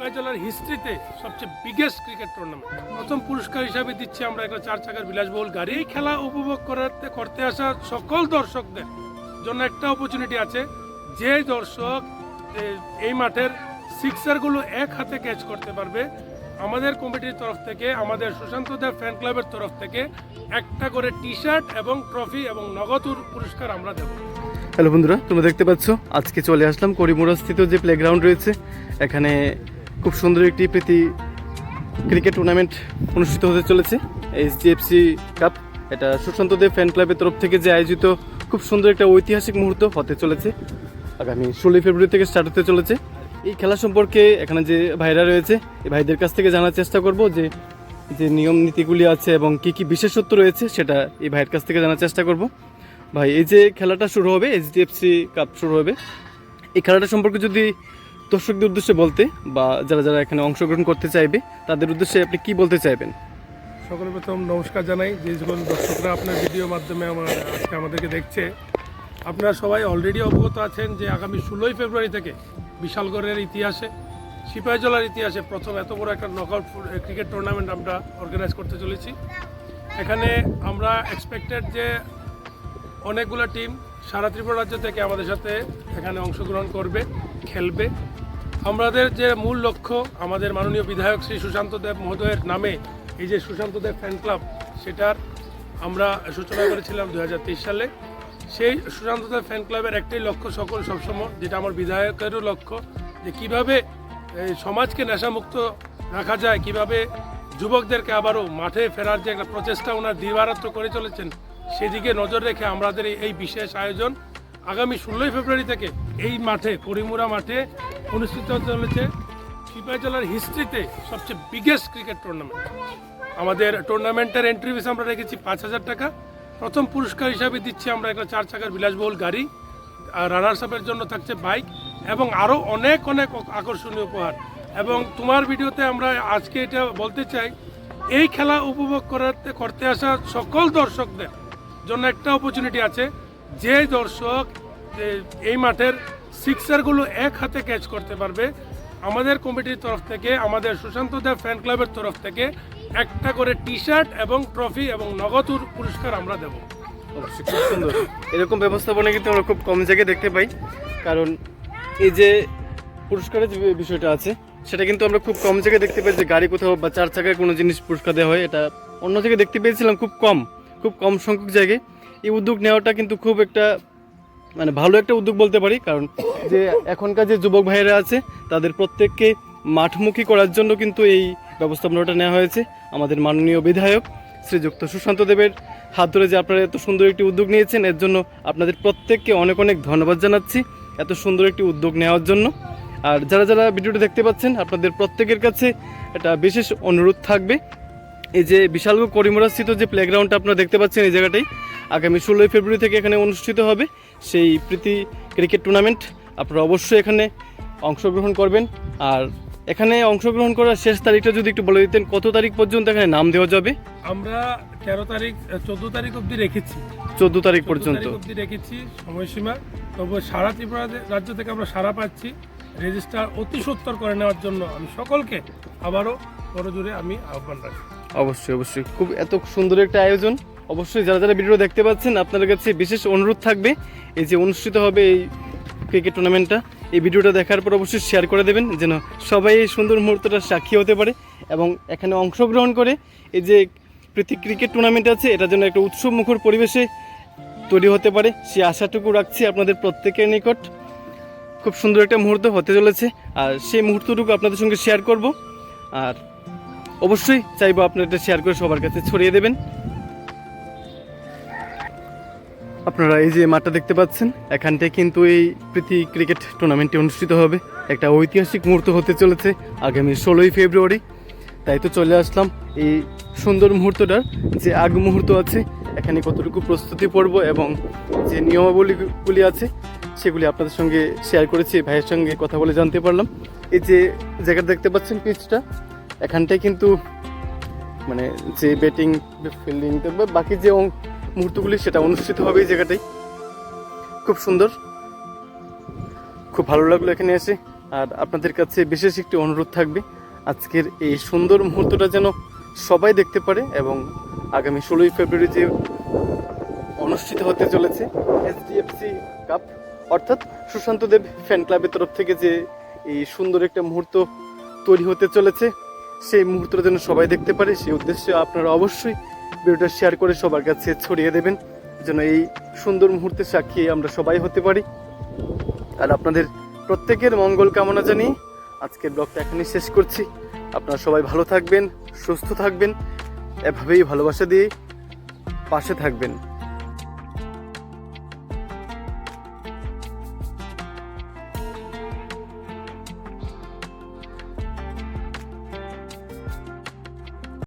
সিপাহী জেলার হিস্ট্রিতে সবচেয়ে বিগেস্ট ক্রিকেট টুর্নামেন্ট প্রথম পুরস্কার হিসাবে দিচ্ছি আমরা একটা চার চাকার বিলাসবহুল গাড়ি। এই খেলা উপভোগ করাতে, করতে আসা সকল দর্শকদের জন্য একটা অপরচুনিটি আছে। যে দর্শক এই মাঠের সিক্সারগুলো এক হাতে ক্যাচ করতে পারবে, আমাদের কমিটির তরফ থেকে, আমাদের সুশান্ত দেব ফ্যান ক্লাবের তরফ থেকে একটা করে টি শার্ট এবং ট্রফি এবং নগদ পুরস্কার আমরা দেবো। হ্যালো বন্ধুরা, তোমরা দেখতে পাচ্ছ, আজকে চলে আসলাম করিমুড়া স্থিত যে প্লেগ্রাউন্ড রয়েছে, এখানে খুব সুন্দর একটি প্রীতি ক্রিকেট টুর্নামেন্ট অনুষ্ঠিত হতে চলেছে। এইচ এইচডিএফসি কাপ এটা সুশান্ত দেব ফ্যান ক্লাবের তরফ থেকে যে আয়োজিত খুব সুন্দর একটা ঐতিহাসিক মুহূর্ত হতে চলেছে। আগামী ষোলোই ফেব্রুয়ারি থেকে স্টার্ট হতে চলেছে। এই খেলা সম্পর্কে এখানে যে ভাইরা রয়েছে, এই ভাইদের কাছ থেকে জানার চেষ্টা করব যে যে নিয়ম নীতিগুলি আছে এবং কি কি বিশেষত্ব রয়েছে সেটা এই ভাইয়ের কাছ থেকে জানার চেষ্টা করব। ভাই, এই যে খেলাটা শুরু হবে এইচ এইচডিএফসি কাপ শুরু হবে, এই খেলাটা সম্পর্কে যদি দর্শকদের উদ্দেশ্যে বলতে বা যারা যারা এখানে অংশগ্রহণ করতে চাইবে, তাদের উদ্দেশ্যে আপনি কি বলতে চাইবেন? সকলে প্রথম নমস্কার জানাই। যে সকল দর্শকরা আপনার ভিডিও মাধ্যমে আমার আজকে আমাদেরকে দেখছে। আপনারা সবাই অলরেডি অবগত আছেন যে আগামী ষোলোই ফেব্রুয়ারি থেকে বিশালগড়ের ইতিহাসে, সিপাহীজলার ইতিহাসে প্রথম এত বড় একটা নকআউট ক্রিকেট টুর্নামেন্ট আমরা অর্গানাইজ করতে চলেছি। এখানে আমরা এক্সপেক্টেড যে অনেকগুলো টিম সারা ত্রিপুরা রাজ্য থেকে আমাদের সাথে এখানে অংশগ্রহণ করবে, খেলবে। আমাদের যে মূল লক্ষ্য, আমাদের মাননীয় বিধায়ক শ্রী সুশান্ত দেব মহোদয়ের নামে এই যে সুশান্ত দেব ফ্যান ক্লাব সেটার আমরা সূচনা করেছিলাম দু হাজার তেইশ সালে। সেই সুশান্ত দেব ফ্যান ক্লাবের একটাই লক্ষ্য সকল সবসময়, যেটা আমার বিধায়কেরও লক্ষ্য, যে কীভাবে সমাজকে নেশামুক্ত রাখা যায়, কীভাবে যুবকদেরকে আবারও মাঠে ফেরার যে একটা প্রচেষ্টা ওনার দিবারাত্র করে চলেছেন সেদিকে নজর রেখে আমাদের এই- বিশেষ আয়োজন আগামী ষোলোই ফেব্রুয়ারি থেকে এই মাঠে, করিমুরা মাঠে অনুষ্ঠিত হতে চলেছে। সিপাহী জেলার হিস্ট্রিতে সবচেয়ে বিগেস্ট ক্রিকেট টুর্নামেন্ট আমাদের টুর্নামেন্টের এন্ট্রি ফিস আমরা রেখেছি পাঁচ হাজার টাকা। প্রথম পুরস্কার হিসাবে দিচ্ছি আমরা একটা চার চাকার বিলাসবহুল গাড়ি। আর রানার্স আপের জন্য থাকছে বাইক এবং আরও অনেক অনেক আকর্ষণীয় উপহার। এবং তোমার ভিডিওতে আমরা আজকে এটা বলতে চাই, এই খেলা উপভোগ করাতে করতে আসা সকল দর্শকদের জন্য একটা অপরচুনিটি আছে। যে দর্শক এই মাঠের সিক্সারগুলো এক হাতে ক্যাচ করতে পারবে, আমাদের কমিটির তরফ থেকে, আমাদের সুশান্ত দেব ফ্যান ক্লাবের তরফ থেকে একটা করে টি শার্ট এবং ট্রফি এবং নগদ পুরস্কার আমরা দেবো। অবশ্যই খুব সুন্দর। এরকম ব্যবস্থাপনা কিন্তু আমরা খুব কম জায়গায় দেখতে পাই। কারণ এই যে পুরস্কারের যে বিষয়টা আছে, সেটা কিন্তু আমরা খুব কম জায়গায় দেখতে পাই যে গাড়ি কোথাও বা চার চাকায় কোনো জিনিস পুরস্কার দেওয়া হয়, এটা অন্য জায়গায় দেখতে পেয়েছিলাম খুব কম। খুব কম সংখ্যক জায়গায় এই উদ্যোগ নেওয়াটা কিন্তু খুব একটা মানে ভালো একটা উদ্যোগ বলতে পারি। কারণ যে এখনকার যে যুবক ভাইয়েরা আছে, তাদের প্রত্যেককে মাঠমুখী করার জন্য কিন্তু এই ব্যবস্থাপনাটা নেওয়া হয়েছে। আমাদের মাননীয় বিধায়ক শ্রীযুক্ত সুশান্ত দেবের হাত ধরে যে আপনারা এত সুন্দর একটি উদ্যোগ নিয়েছেন, এর জন্য আপনাদের প্রত্যেককে অনেক অনেক ধন্যবাদ জানাচ্ছি এত সুন্দর একটি উদ্যোগ নেওয়ার জন্য। আর যারা যারা ভিডিওটি দেখতে পাচ্ছেন, আপনাদের প্রত্যেকের কাছে একটা বিশেষ অনুরোধ থাকবে। এই যে বিশালগড় করিমোড়া স্থিত যে প্লেগ্রাউন্ডটা আপনারা দেখতে পাচ্ছেন এই জায়গাটাই আগামী ষোলোই ফেব্রুয়ারি থেকে এখানে অনুষ্ঠিত হবে সেই প্রীতি ক্রিকেট টুর্নামেন্ট আপনারা অবশ্যই এখানে অংশগ্রহণ করবেন। আর এখানে অংশগ্রহণ করার শেষ তারিখটা যদি একটু বলে দিতেন কত তারিখ পর্যন্ত এখানে নাম দেওয়া যাবে? আমরা তেরো তারিখ চোদ্দ তারিখ অবধি রেখেছি। চোদ্দ তারিখ পর্যন্ত। অবধি রেখেছি সময়সীমা। তবে সারা ত্রিপুরা রাজ্য থেকে আমরা সারা পাচ্ছি। রেজিস্টার অতি সত্তর করে নেওয়ার জন্য আমি সকলকে আবারও বড় জোরে আমি আহ্বান রাখি। অবশ্যই অবশ্যই। খুব এত সুন্দর একটা আয়োজন। অবশ্যই যারা যারা ভিডিও দেখতে পাচ্ছেন, আপনাদের কাছে বিশেষ অনুরোধ থাকবে, এই যে অনুষ্ঠিত হবে এই ক্রিকেট টুর্নামেন্টটা এই ভিডিওটা দেখার পর অবশ্যই শেয়ার করে দেবেন, যেন সবাই এই সুন্দর মুহূর্তটা সাক্ষী হতে পারে এবং এখানে অংশগ্রহণ করে এই যে প্রীতি ক্রিকেট টুর্নামেন্ট আছে, এটা যেন একটা উৎসব মুখর পরিবেশে তৈরি হতে পারে। সে আশাটুকু রাখছি আপনাদের প্রত্যেকের নিকট। খুব সুন্দর একটা মুহূর্ত হতে চলেছে, আর সেই মুহূর্তটুকু আপনাদের সঙ্গে শেয়ার করব। আর অবশ্যই চাইব আপনারা এটা শেয়ার করে সবার কাছে ছড়িয়ে দেবেন। আপনারা এই যে মাঠটা দেখতে পাচ্ছেন এখানটায় কিন্তু এই প্রীতি ক্রিকেট টুর্নামেন্টটি অনুষ্ঠিত হবে। একটা ঐতিহাসিক মুহূর্ত হতে চলেছে আগামী ষোলোই ফেব্রুয়ারি। তাই তো চলে আসলাম এই সুন্দর মুহূর্তটার যে আগ মুহূর্ত আছে, এখানে কতটুকু প্রস্তুতি পর্ব এবং যে নিয়মাবলীগুলি আছে, সেগুলি আপনাদের সঙ্গে শেয়ার করেছি, ভাইয়ের সঙ্গে কথা বলে জানতে পারলাম। এই যে জায়গাটা দেখতে পাচ্ছেন, পিচটা এখানটায় কিন্তু মানে যে ব্যাটিং ফিল্ডিং বাকি যে মুহূর্তগুলি সেটা অনুষ্ঠিত হবে এই জায়গাটাই। খুব সুন্দর। খুব ভালো লাগল এখানে এসে। আর আপনাদের কাছে বিশেষ একটি অনুরোধ থাকবে, আজকের এই সুন্দর মুহূর্তটা যেন সবাই দেখতে পারে এবং আগামী ষোলোই ফেব্রুয়ারি যে অনুষ্ঠিত হতে চলেছে এসডিএফসি কাপ অর্থাৎ সুশান্ত দেব ফ্যান ক্লাবের তরফ থেকে যে এই সুন্দর একটা মুহূর্ত তৈরি হতে চলেছে সেই মুহূর্তটা যেন সবাই দেখতে পারে। সেই উদ্দেশ্যে আপনারা অবশ্যই ভিডিওটা শেয়ার করে সবার কাছে ছড়িয়ে দেবেন, যেন এই সুন্দর মুহূর্তে সাক্ষী আমরা সবাই হতে পারি। আর আপনাদের প্রত্যেকের মঙ্গল কামনা জানিয়ে আজকের ব্লগটা এখানেই শেষ করছি। আপনারা সবাই ভালো থাকবেন, সুস্থ থাকবেন, এভাবেই ভালোবাসা দিয়ে পাশে থাকবেন।